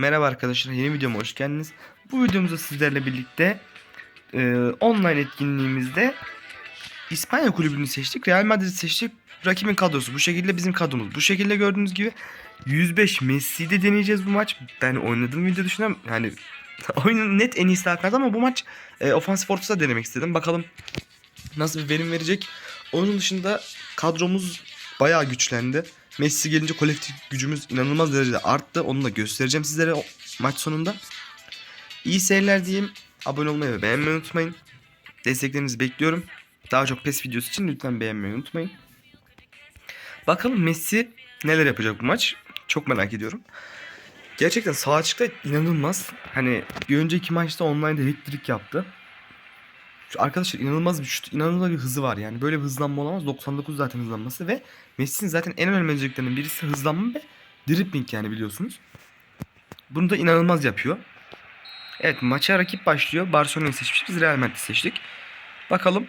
Merhaba arkadaşlar yeni videoma hoş geldiniz. Bu videomuzda sizlerle birlikte e, online etkinliğimizde İspanya kulübünü seçtik. Real Madrid'i seçtik. Rakibin kadrosu bu şekilde bizim kadromuz. Bu şekilde gördüğünüz gibi 105 Messi'de deneyeceğiz bu maç. Ben oynadığım video düşünüyorum. Yani oyunun net en iyisi Hakan'dı ama bu maç e, ofansif ortası denemek istedim. Bakalım nasıl bir verim verecek. Onun dışında kadromuz bayağı güçlendi. Messi gelince kolektif gücümüz inanılmaz derecede arttı. Onu da göstereceğim sizlere maç sonunda. İyi seyirler diyeyim. Abone olmayı ve beğenmeyi unutmayın. Desteklerinizi bekliyorum. Daha çok PES videosu için lütfen beğenmeyi unutmayın. Bakalım Messi neler yapacak bu maç. Çok merak ediyorum. Gerçekten sağ açıkta inanılmaz. Hani bir önceki maçta online'da hat-trick yaptı. Şu arkadaşlar inanılmaz bir şut, inanılmaz bir hızı var yani. Böyle bir hızlanma olamaz. 99 zaten hızlanması ve Messi'nin zaten en önemli özelliklerinden birisi hızlanma ve dribbling yani biliyorsunuz. Bunu da inanılmaz yapıyor. Evet maça rakip başlıyor. Barcelona'yı seçmiştik. Biz Real Madrid'i seçtik. Bakalım.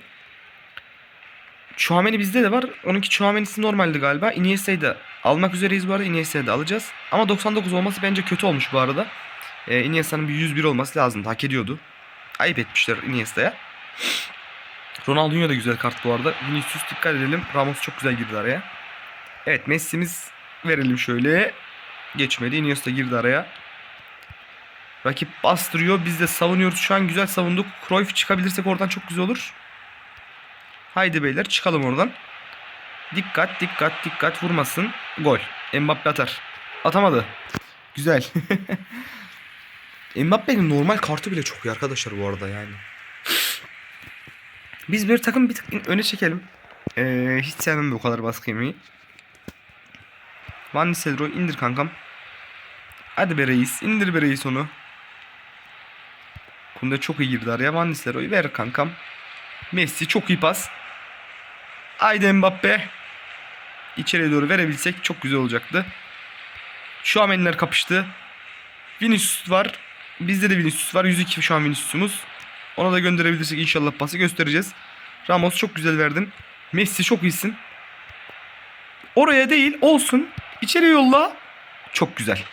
Chouameni bizde de var. Onunki Chouameni'si normaldi galiba. Iniesta'yı da almak üzereyiz bu arada. Iniesta'yı da alacağız. Ama 99 olması bence kötü olmuş bu arada. Ee, Iniesta'nın bir 101 olması lazımdı. Hak ediyordu. Ayıp etmişler Iniesta'ya. Ronaldinho da güzel kart bu arada. Vinicius dikkat edelim. Ramos çok güzel girdi araya. Evet Messi'miz verelim şöyle. Geçmedi. Iniesta girdi araya. Rakip bastırıyor. Biz de savunuyoruz. Şu an güzel savunduk. Cruyff çıkabilirsek oradan çok güzel olur. Haydi beyler çıkalım oradan. Dikkat dikkat dikkat vurmasın. Gol. Mbappe atar. Atamadı. Güzel. Mbappe'nin normal kartı bile çok iyi arkadaşlar bu arada yani. Biz bir takım bir tık öne çekelim. Ee, hiç sevmem bu kadar baskı yemeyi. Van Nistelrooy indir kankam. Hadi be reis. indir be reis onu. Bunda çok iyi girdi araya. Van Nistelrooy ver kankam. Messi çok iyi pas. Haydi Mbappe. İçeriye doğru verebilsek çok güzel olacaktı. Şu an eller kapıştı. Vinicius var. Bizde de Vinicius var. 102 şu an Vinicius'umuz. Ona da gönderebilirsek inşallah pası göstereceğiz. Ramos çok güzel verdin. Messi çok iyisin. Oraya değil olsun. İçeri yolla. Çok güzel.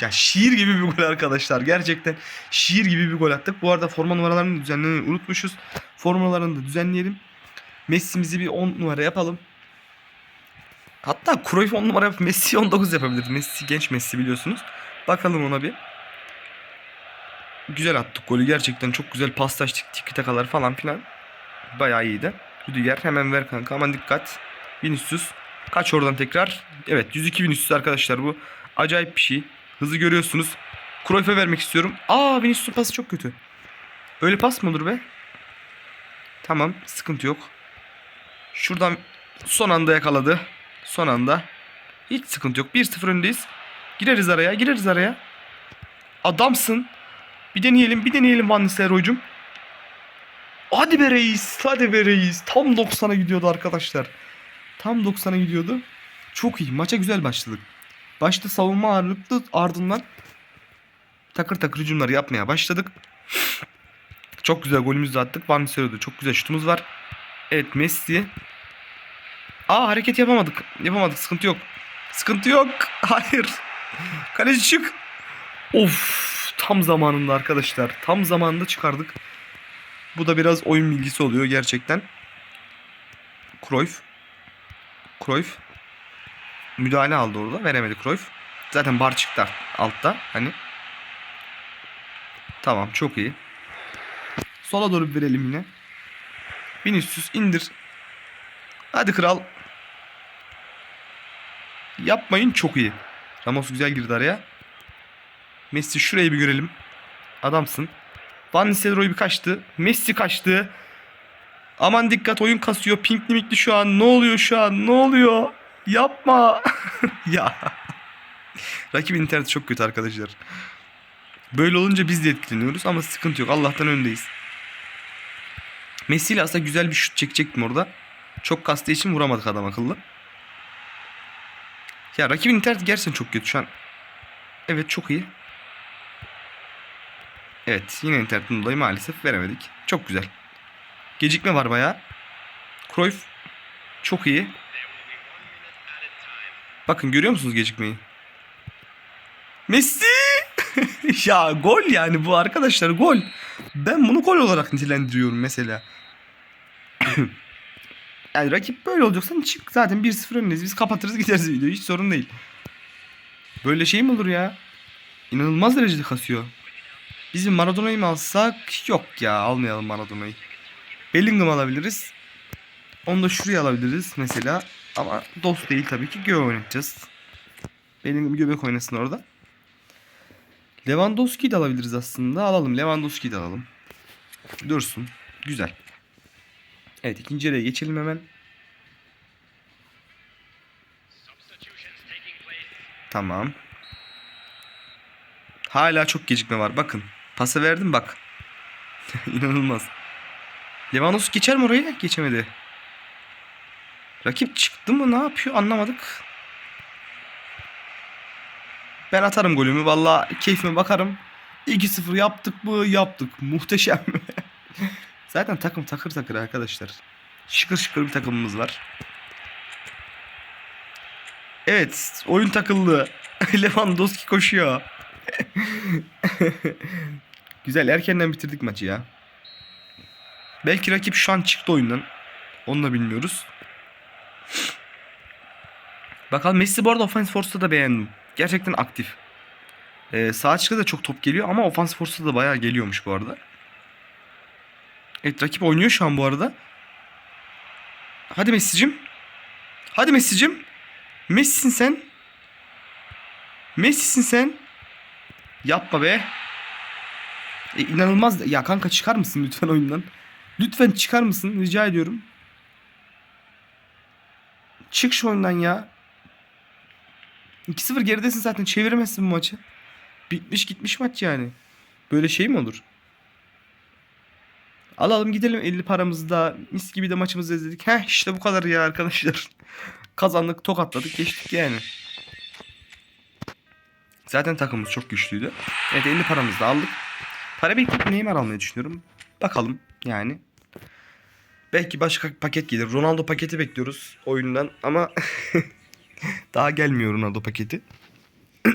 Ya şiir gibi bir gol arkadaşlar. Gerçekten şiir gibi bir gol attık. Bu arada forma numaralarını düzenlemeyi unutmuşuz. Formalarını da düzenleyelim. Messi'mizi bir 10 numara yapalım. Hatta Cruyff 10 numara yapıp Messi 19 yapabilir. Messi genç Messi biliyorsunuz. Bakalım ona bir. Güzel attık golü. Gerçekten çok güzel paslaştık. Tiki takalar falan filan. Bayağı iyiydi. Rüdiger hemen ver kanka. Aman dikkat. Vinicius. Kaç oradan tekrar. Evet 102 Vinicius arkadaşlar bu. Acayip bir şey. Hızı görüyorsunuz. Cruyff'e vermek istiyorum. Aa Vinicius'un pası çok kötü. Öyle pas mı olur be? Tamam sıkıntı yok. Şuradan son anda yakaladı. Son anda. Hiç sıkıntı yok. 1-0 öndeyiz. Gireriz araya gireriz araya. Adamsın. Bir deneyelim bir deneyelim Van Nistelrooy'cum. Hadi be reis. Hadi be reis. Tam 90'a gidiyordu arkadaşlar. Tam 90'a gidiyordu. Çok iyi. Maça güzel başladık. Başta savunma ağırlıklı ardından takır takır hücumları yapmaya başladık. Çok güzel golümüzü de attık. Van Nistelrooy'da çok güzel şutumuz var. Evet Messi. Aa hareket yapamadık. Yapamadık. Sıkıntı yok. Sıkıntı yok. Hayır. Kaleci çık. Of tam zamanında arkadaşlar. Tam zamanında çıkardık. Bu da biraz oyun bilgisi oluyor gerçekten. Cruyff. Cruyff. Müdahale aldı orada. Veremedi Cruyff. Zaten bar çıktı altta. Hani. Tamam çok iyi. Sola doğru verelim yine. Vinicius indir. Hadi kral. Yapmayın çok iyi. Ramos güzel girdi araya. Messi şurayı bir görelim. Adamsın. Van Nistelrooy bir kaçtı. Messi kaçtı. Aman dikkat oyun kasıyor. Pinkli mikli şu an. Ne oluyor şu an? Ne oluyor? Yapma. ya. Rakibin interneti çok kötü arkadaşlar. Böyle olunca biz de etkileniyoruz ama sıkıntı yok. Allah'tan öndeyiz. Messi ile aslında güzel bir şut çekecektim orada. Çok kastığı için vuramadık adam akıllı. Ya rakibin interneti gerçekten çok kötü şu an. Evet çok iyi. Evet yine internetten dolayı maalesef veremedik. Çok güzel. Gecikme var bayağı. Cruyff çok iyi. Bakın görüyor musunuz gecikmeyi? Messi! ya gol yani bu arkadaşlar gol. Ben bunu gol olarak nitelendiriyorum mesela. yani rakip böyle olacaksa çık zaten 1-0 öndeyiz. Biz kapatırız gideriz videoyu hiç sorun değil. Böyle şey mi olur ya? İnanılmaz derecede kasıyor. Bizim Maradona'yı mı alsak? Yok ya almayalım Maradona'yı. Bellingham alabiliriz. Onu da şuraya alabiliriz mesela. Ama dost değil tabii ki. Göğe oynatacağız. Bellingham göbek oynasın orada. Lewandowski'yi de alabiliriz aslında. Alalım. Lewandowski'yi de alalım. Dursun. Güzel. Evet ikinci yarıya geçelim hemen. Tamam. Hala çok gecikme var. Bakın. Pası verdim bak. İnanılmaz. Lewandowski geçer mi oraya? Geçemedi. Rakip çıktı mı? Ne yapıyor? Anlamadık. Ben atarım golümü. Valla keyfime bakarım. 2-0 yaptık mı? Yaptık. Muhteşem. Zaten takım takır takır arkadaşlar. Şıkır şıkır bir takımımız var. Evet. Oyun takıldı. Lewandowski koşuyor. Güzel. Erkenden bitirdik maçı ya. Belki rakip şu an çıktı oyundan. Onu da bilmiyoruz. Bakalım Messi bu arada Offense Force'da da beğendim. Gerçekten aktif. Ee, sağ açıkta da çok top geliyor ama Offense Force'da da bayağı geliyormuş bu arada. Evet rakip oynuyor şu an bu arada. Hadi Messi'cim. Hadi Messi'cim. Messi'sin sen. Messi'sin sen. Yapma be. E, inanılmaz. Ya kanka çıkar mısın lütfen oyundan? Lütfen çıkar mısın? Rica ediyorum. Çık şu oyundan ya. 2-0 geridesin zaten. Çeviremezsin bu maçı. Bitmiş gitmiş maç yani. Böyle şey mi olur? Alalım gidelim 50 paramızı da mis gibi de maçımızı izledik. Heh işte bu kadar ya arkadaşlar. Kazandık tokatladık geçtik yani. Zaten takımımız çok güçlüydü. Evet 50 paramızı da aldık. Para biriktirip Neymar almayı düşünüyorum. Bakalım yani. Belki başka paket gelir. Ronaldo paketi bekliyoruz oyundan ama daha gelmiyor Ronaldo paketi.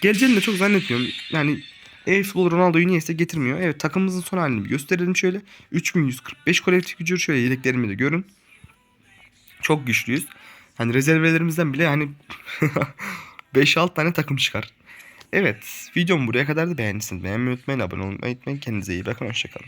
Geleceğini de çok zannetmiyorum. Yani e-futbol Ronaldo'yu niyeyse getirmiyor. Evet takımımızın son halini bir gösterelim şöyle. 3145 kolektif gücü şöyle yedeklerimi de görün. Çok güçlüyüz. Hani rezervelerimizden bile hani 5-6 tane takım çıkar. Evet videom buraya kadar da beğendiyseniz beğenmeyi unutmayın abone olmayı unutmayın. Kendinize iyi bakın hoşçakalın.